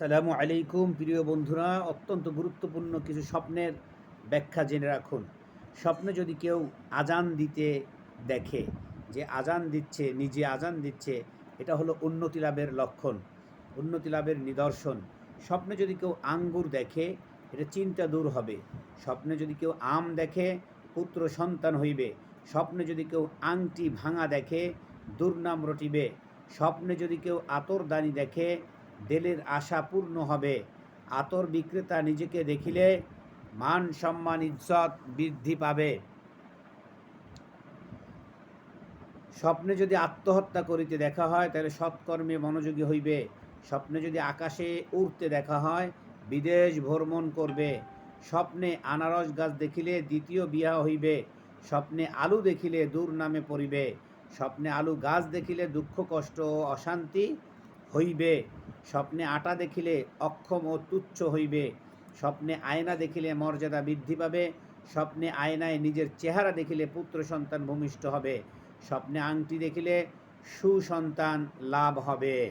সালামু আলাইকুম, প্রিয় বন্ধুরা। অত্যন্ত গুরুত্বপূর্ণ কিছু স্বপ্নের ব্যাখ্যা জেনে রাখুন। স্বপ্নে যদি কেউ আজান দিতে দেখে, যে আজান দিচ্ছে, নিজে আজান দিচ্ছে, এটা হলো উন্নতি লাভের লক্ষণ, উন্নতি লাভের নিদর্শন। স্বপ্নে যদি কেউ আঙ্গুর দেখে, এটা চিন্তা দূর হবে। স্বপ্নে যদি কেউ আম দেখে, পুত্র সন্তান হইবে। স্বপ্নে যদি কেউ আংটি ভাঙা দেখে, দুর্নাম রটিবে। স্বপ্নে যদি কেউ আতরদানি দেখে দিলের আশা পূর্ণ হবে। আতর বিক্রেতা নিজেকে দেখিলে মান সম্মান ইজ্জত বৃদ্ধি পাবে। স্বপ্নে যদি আত্মহত্যা করিতে দেখা হয়, তাহলে সৎকর্মে মনোযোগী হইবে। স্বপ্নে যদি আকাশে উড়তে দেখা হয়, বিদেশ ভ্রমণ করবে। স্বপ্নে আনারস গাছ দেখিলে দ্বিতীয় বিয়া হইবে। স্বপ্নে আলু দেখিলে দূর নামে পড়িবে। স্বপ্নে আলু গাছ দেখিলে দুঃখ, কষ্ট ও অশান্তি হইবে। স্বপ্নে আটা দেখিলে অক্ষম ও তুচ্ছ হইবে। স্বপ্নে আয়না দেখিলে মর্যাদা বৃদ্ধি পাবে। স্বপ্নে আয়নায় নিজের চেহারা দেখিলে পুত্র সন্তান ভূমিষ্ঠ হবে। স্বপ্নে আংটি দেখিলে সুসন্তান লাভ হবে।